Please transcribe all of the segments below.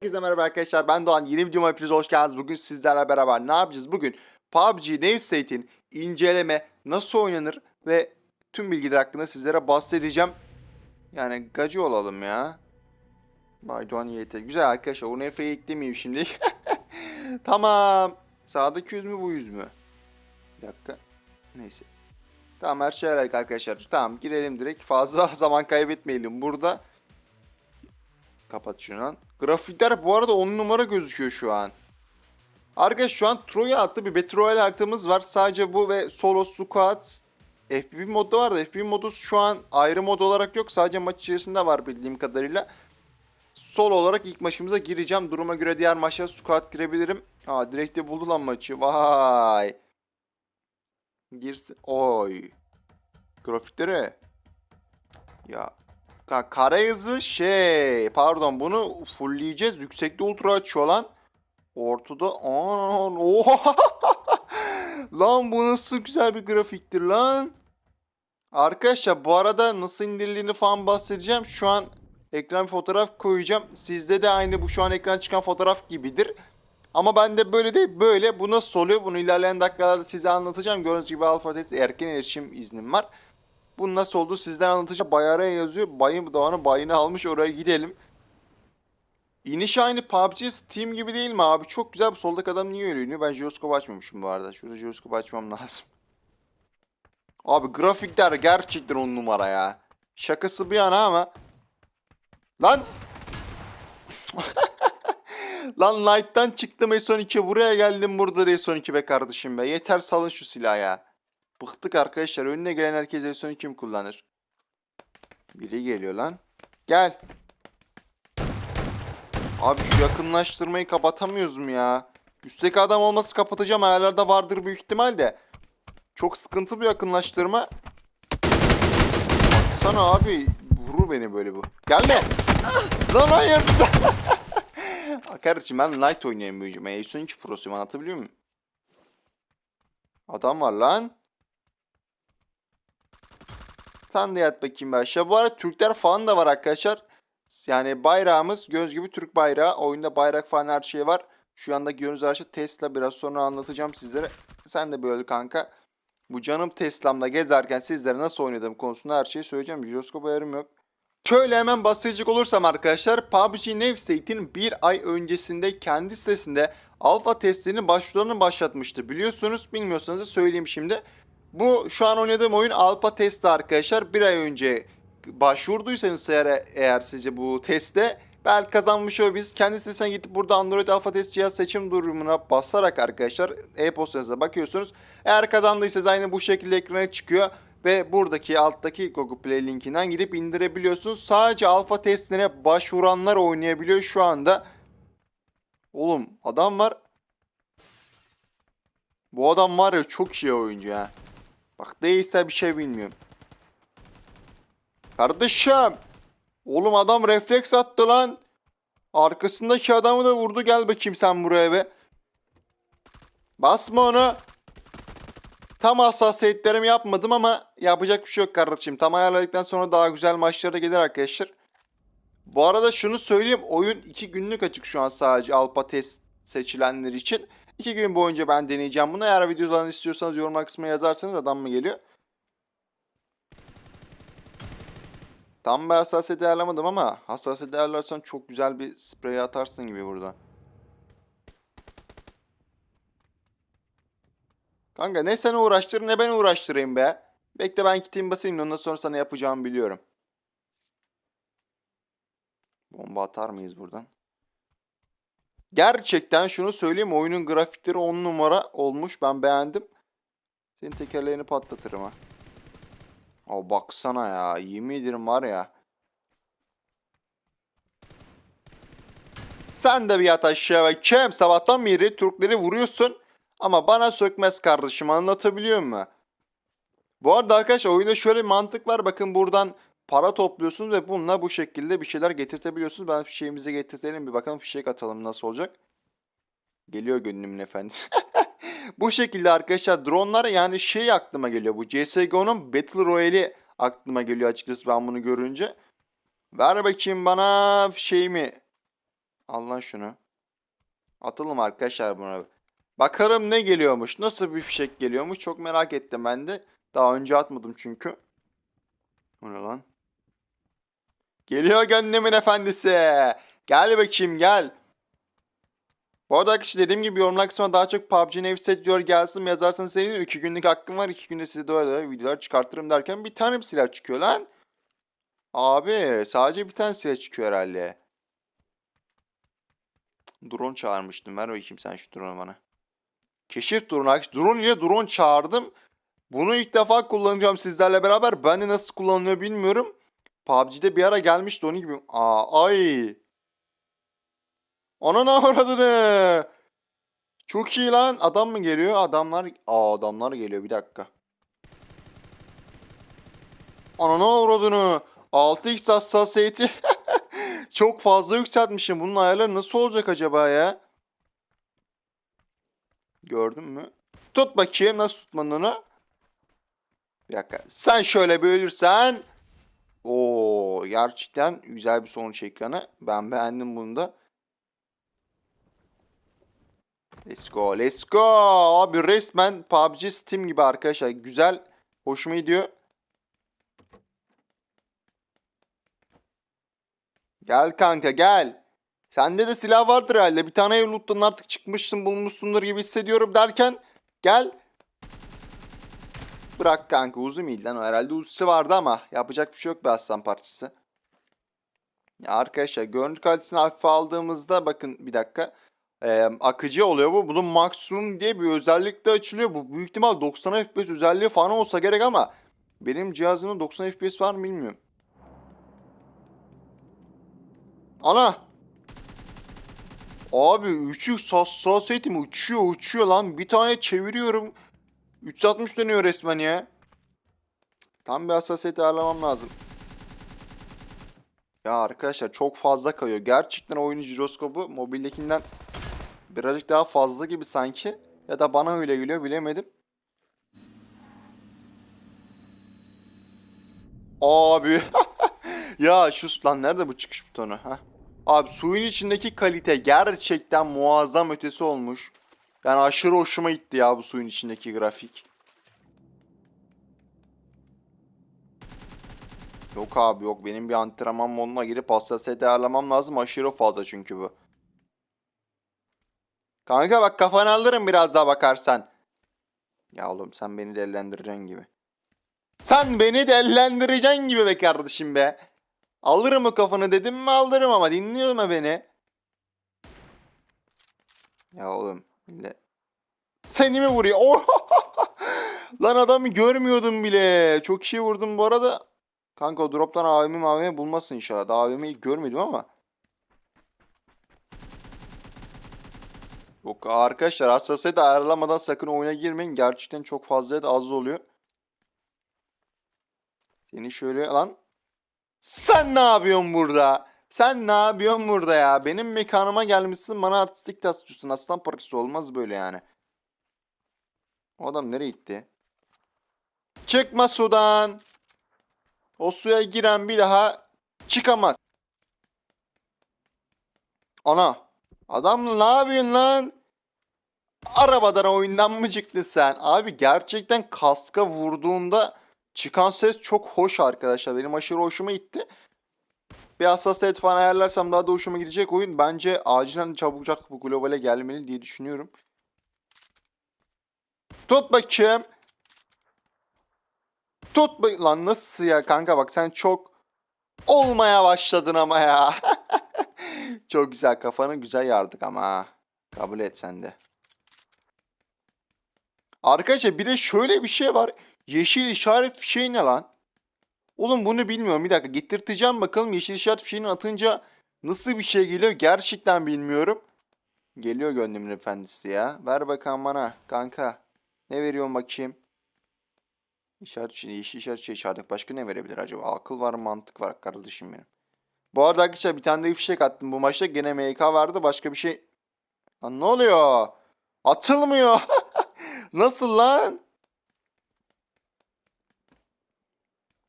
Herkese merhaba arkadaşlar ben Doğan yeni videoma hepiniz hoş geldiniz. Bugün sizlerle beraber ne yapacağız? Bugün PUBG Nave State'in inceleme nasıl oynanır ve tüm bilgiler hakkında sizlere bahsedeceğim. Yani gacı olalım ya. Bay Doğan YT. Güzel arkadaşlar o nefreyi eklemeyeyim şimdi. tamam. Sağdaki yüz mü bu yüz mü? Bir dakika. Neyse. Tamam her şey harika arkadaşlar. Tamam girelim direkt. Fazla zaman kaybetmeyelim burada. Kapat şunu lan. Grafikler bu arada 10 numara gözüküyor şu an. Arkadaş şu an Troya adlı bir Battle Royale haritamız var. Sadece bu ve Solo Squad FPV modu var da FPV modu şu an ayrı mod olarak yok. Sadece maç içerisinde var bildiğim kadarıyla. Solo olarak ilk maçımıza gireceğim. Duruma göre diğer maçlara squad girebilirim. Aa direkt de buldu lan maçı. Vay. Girsin. Oy. Grafikleri. Ya Ka kare hızı şey pardon bunu fullleyeceğiz. Yüksekte ultra açıyor lan. Ortada an oha lan bu nasıl güzel bir grafiktir lan. Arkadaşlar bu arada nasıl indirildiğini falan bahsedeceğim. Şu an ekran fotoğraf koyacağım. Sizde de aynı bu şu an ekran çıkan fotoğraf gibidir. Ama bende böyle değil böyle. Bu nasıl oluyor? Bunu ilerleyen dakikalarda size anlatacağım. Gördüğünüz gibi alfa test erken erişim iznim var. Bu nasıl oldu sizden anlatacağım. Bayara'ya yazıyor. Bayım Doğan'ın bayını almış oraya gidelim. İniş aynı PUBG Steam gibi değil mi abi? Çok güzel bu soldaki adam niye öyle? Ben jiroskop açmamışım bu arada. Şurada jiroskop açmam lazım. Abi grafikler gerçekten on numara ya. Şakası bir yana ama. Lan! Lan Light'tan çıktım S12 buraya geldim burada da S12 be kardeşim be. Yeter salın şu silahı ya. Bıktık arkadaşlar. Önüne gelen herkes Efson kim kullanır? Biri geliyor lan. Gel. Abi şu yakınlaştırmayı kapatamıyoruz mu ya? Üstteki adam olması kapatacağım. Ayarlarda vardır büyük ihtimal de. Çok sıkıntı bir yakınlaştırma. Baksana abi. Vurur beni böyle bu. Gelme. Lan hayır. Kardeşim ben light oynayamıyorum. Ben Efson 2 prosuyum anlatabiliyor muyum? Adam var lan. Sen de yat bakayım ben aşağı. Bu arada Türkler falan da var arkadaşlar. Yani bayrağımız göz gibi Türk bayrağı. Oyunda bayrak falan her şey var. Şu anda her şey Tesla. Biraz sonra anlatacağım sizlere. Sen de böyle kanka. Bu canım Tesla'mda gezerken sizlere nasıl oynadığım konusunda her şeyi söyleyeceğim. Jiroskop ayarım yok. Şöyle hemen bahsedecek olursam arkadaşlar PUBG Nave State'in bir ay öncesinde kendi sitesinde alfa testlerinin başvurularını başlatmıştı. Biliyorsunuz bilmiyorsanız da söyleyeyim şimdi. Bu şu an oynadığım oyun alfa testi arkadaşlar. Bir ay önce başvurduysanız eğer, eğer sizce bu teste belki kazanmış olabiliriz. Kendi sitesine gidip burada Android alfa test cihaz seçim durumuna basarak arkadaşlar e-postanıza bakıyorsunuz. Eğer kazandıysanız aynı bu şekilde ekrana çıkıyor. Ve buradaki alttaki Google Play linkinden gidip indirebiliyorsunuz. Sadece alfa testine başvuranlar oynayabiliyor şu anda. Oğlum adam var. Bu adam var ya çok iyi oyuncu ha. Bak değilse bir şey bilmiyorum. Kardeşim. Oğlum adam refleks attı lan. Arkasındaki adamı da vurdu. Gel bakayım sen buraya be. Basma onu. Tam hassasiyetlerimi yapmadım ama yapacak bir şey yok kardeşim. Tam ayarladıktan sonra daha güzel maçlara da gelir arkadaşlar. Bu arada şunu söyleyeyim. Oyun 2 günlük açık şu an sadece Alpa test seçilenler için. 2 gün boyunca ben deneyeceğim bunu. Eğer videolarını istiyorsanız yorum kısmına yazarsanız adam mı geliyor? Tam bir hassasiyet ayarlamadım ama hassasiyet ayarlarsan çok güzel bir sprey atarsın gibi burada. Kanka ne seni uğraştır ne ben uğraştırayım be. Bekle ben kitimi basayım ondan sonra sana yapacağımı biliyorum. Bomba atar mıyız buradan? Gerçekten şunu söyleyeyim oyunun grafikleri 10 numara olmuş ben beğendim. Senin tekerleğini patlatırım ha. O baksana ya yemin ederim var ya. Sen de bir yat aşağı ve kem sabahtan beri Türkleri vuruyorsun. Ama bana sökmez kardeşim anlatabiliyor muyum? Bu arada arkadaşlar oyunda şöyle bir mantık var. Bakın buradan para topluyorsunuz ve bununla bu şekilde bir şeyler getirtebiliyorsunuz. Ben fişeğimizi getirtelim bir bakalım fişek atalım nasıl olacak. Geliyor gönlümün efendisi. bu şekilde arkadaşlar dronlar yani şey aklıma geliyor. Bu CSGO'nun Battle Royale'i aklıma geliyor açıkçası ben bunu görünce. Ver bakayım bana şeyimi. Al lan şunu. Atalım arkadaşlar buna. Bakarım ne geliyormuş. Nasıl bir fişek geliyormuş. Çok merak ettim ben de. Daha önce atmadım çünkü. O ne lan? Geliyor gönlümün efendisi. Gel bakayım gel. Bu arada arkadaşlar dediğim gibi yorumlar kısmına daha çok PUBG Nefset diyor gelsin yazarsanız sevinirim. 2 günlük hakkım var. 2 günde size böyle videolar çıkartırım derken bir tane bir silah çıkıyor lan. Abi sadece bir tane silah çıkıyor herhalde. Drone çağırmıştım. Ver bakayım sen şu drone'u bana. Keşif drone arkadaş. Drone ile drone çağırdım. Bunu ilk defa kullanacağım sizlerle beraber. Ben de nasıl kullanılıyor bilmiyorum. PUBG'de bir ara gelmişti onun gibi. Aa, ay. Ana ne avradını. Çok iyi lan. Adam mı geliyor? Adamlar. Aa adamlar geliyor. Bir dakika. Ana ne avradını. 6x hassasiyeti. Çok fazla yükseltmişim. Bunun ayarları nasıl olacak acaba ya? Gördün mü? Tut bakayım nasıl tutmanın onu. Bir dakika. Sen şöyle bir ölürsen. Oo, gerçekten güzel bir sonuç ekranı. Ben beğendim bunu da. Let's go, let's go. Abi resmen PUBG Steam gibi arkadaşlar. Güzel, hoşuma gidiyor. Gel kanka gel. Sende de silah vardır herhalde. Bir tane ev artık çıkmışsın bulmuşsundur gibi hissediyorum derken gel. Bırak kanka uzun mıydı lan herhalde uzisi vardı ama yapacak bir şey yok be aslan parçası. Ya arkadaşlar görüntü kalitesini hafife aldığımızda bakın bir dakika. Ee, akıcı oluyor bu. Bunun maksimum diye bir özellik de açılıyor. Bu büyük ihtimal 90 FPS özelliği falan olsa gerek ama benim cihazımda 90 FPS var mı bilmiyorum. Ana! Abi 3x hassasiyetim uçuyor uçuyor lan. Bir tane çeviriyorum. 360 dönüyor resmen ya. Tam bir hassasiyet ayarlamam lazım. Ya arkadaşlar çok fazla kayıyor. Gerçekten oyunun jiroskopu mobildekinden birazcık daha fazla gibi sanki. Ya da bana öyle geliyor bilemedim. Abi. ya şu lan nerede bu çıkış butonu? ha? Abi suyun içindeki kalite gerçekten muazzam ötesi olmuş. Yani aşırı hoşuma gitti ya bu suyun içindeki grafik. Yok abi yok benim bir antrenman moduna girip hassasiyet ayarlamam lazım aşırı fazla çünkü bu. Kanka bak kafanı alırım biraz daha bakarsan. Ya oğlum sen beni dellendireceksin gibi. Sen beni dellendireceksin gibi be kardeşim be. Alırım o kafanı dedim mi alırım ama dinliyor mu beni? Ya oğlum. Seni mi vuruyor? Oh! Lan adamı görmüyordum bile. Çok iyi vurdum bu arada. Kanka droptan AVM AVM bulmasın inşallah. Daha AVM'yi görmedim ama. Yok arkadaşlar hassasiyet ayarlamadan sakın oyuna girmeyin. Gerçekten çok fazla da az oluyor. Seni şöyle lan. Sen ne yapıyorsun burada? Sen ne yapıyorsun burada ya? Benim mekanıma gelmişsin bana artistik taslıyorsun. Aslan parçası olmaz böyle yani. O adam nereye gitti? Çıkma sudan. O suya giren bir daha çıkamaz. Ana. Adam ne yapıyorsun lan? Arabadan oyundan mı çıktın sen? Abi gerçekten kaska vurduğunda çıkan ses çok hoş arkadaşlar. Benim aşırı hoşuma gitti. Bir hassasiyet falan ayarlarsam daha da hoşuma gidecek oyun. Bence acilen çabucak bu globale gelmeli diye düşünüyorum. Tut bakayım. Tut bak- lan nasıl ya kanka bak sen çok olmaya başladın ama ya. çok güzel kafanı güzel yardık ama. Kabul et sen de. Arkadaşlar bir de şöyle bir şey var. Yeşil işaret fişeği ne lan? Oğlum bunu bilmiyorum. Bir dakika getirteceğim bakalım yeşil işaret fişeğini atınca nasıl bir şey geliyor gerçekten bilmiyorum. Geliyor gönlümün efendisi ya. Ver bakalım bana kanka. Ne veriyorsun bakayım? İşaret şey, yeşil işaret şey işaret. Başka ne verebilir acaba? Akıl var mantık var kardeşim benim. Bu arada arkadaşlar bir tane de fişek attım bu maçta. Gene MK vardı. Başka bir şey... Lan ne oluyor? Atılmıyor. Nasıl lan?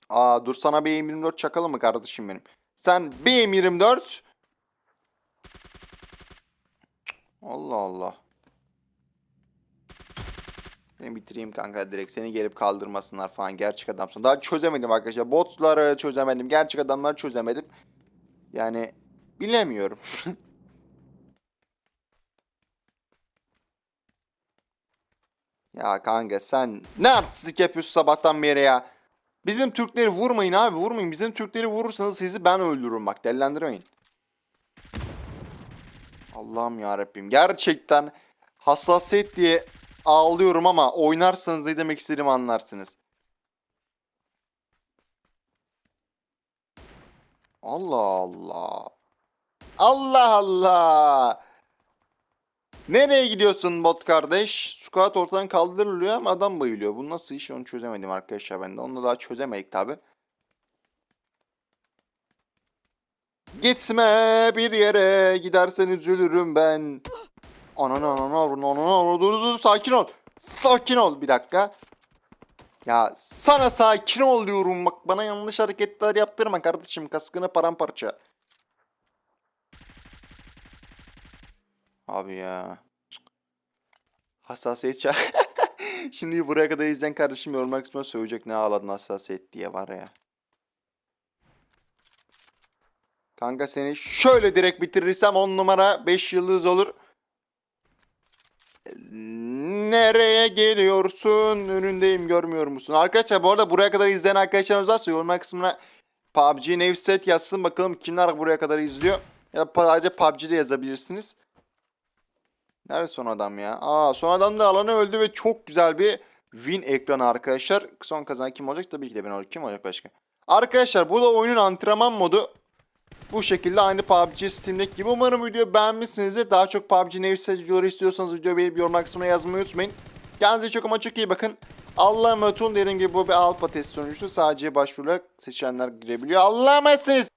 Aa dur sana bir M24 çakalım mı kardeşim benim? Sen bir M24 Allah Allah. Ben bitireyim kanka direkt seni gelip kaldırmasınlar falan gerçek adamsın. Daha çözemedim arkadaşlar. Botları çözemedim. Gerçek adamları çözemedim. Yani bilemiyorum. ya kanka sen ne artistlik yapıyorsun sabahtan beri ya? Bizim Türkleri vurmayın abi vurmayın. Bizim Türkleri vurursanız sizi ben öldürürüm bak dellendirmeyin. Allah'ım ya Rabbim. Gerçekten hassasiyet diye ağlıyorum ama oynarsanız ne demek istediğimi anlarsınız. Allah Allah. Allah Allah. Nereye gidiyorsun bot kardeş? Squat ortadan kaldırılıyor ama adam bayılıyor. Bu nasıl iş onu çözemedim arkadaşlar ben de. Onu da daha çözemedik tabi. Gitme bir yere gidersen üzülürüm ben. Ananı ananı ananı ananı dur dur sakin ol. Sakin ol bir dakika. Ya sana sakin ol diyorum bak bana yanlış hareketler yaptırma kardeşim kaskını paramparça. Abi ya. Hassasiyet ça- Şimdi buraya kadar izleyen kardeşim yorumlar kısmına söyleyecek ne ağladın hassasiyet diye var ya. Kanka seni şöyle direkt bitirirsem 10 numara 5 yıldız olur. Nereye geliyorsun? Önündeyim görmüyor musun? Arkadaşlar bu arada buraya kadar izleyen arkadaşlarımız varsa yorumlar kısmına PUBG Navy Set yazsın bakalım kimler buraya kadar izliyor. Ya da sadece PUBG'de yazabilirsiniz. Nerede son adam ya? Aa son adam da alanı öldü ve çok güzel bir win ekranı arkadaşlar. Son kazanan kim olacak? Tabii ki de ben olacak. Kim olacak başka? Arkadaşlar bu da oyunun antrenman modu. Bu şekilde aynı PUBG Steam'deki gibi. Umarım videoyu beğenmişsinizdir. Daha çok PUBG Navy videoları istiyorsanız videoyu beğenip yorumlar kısmına yazmayı unutmayın. Kendinize çok ama çok iyi bakın. Allah'a emanet olun. Dediğim gibi bu bir alfa test sonucu. Sadece başvurarak seçenler girebiliyor. Allah'a emanetsiniz.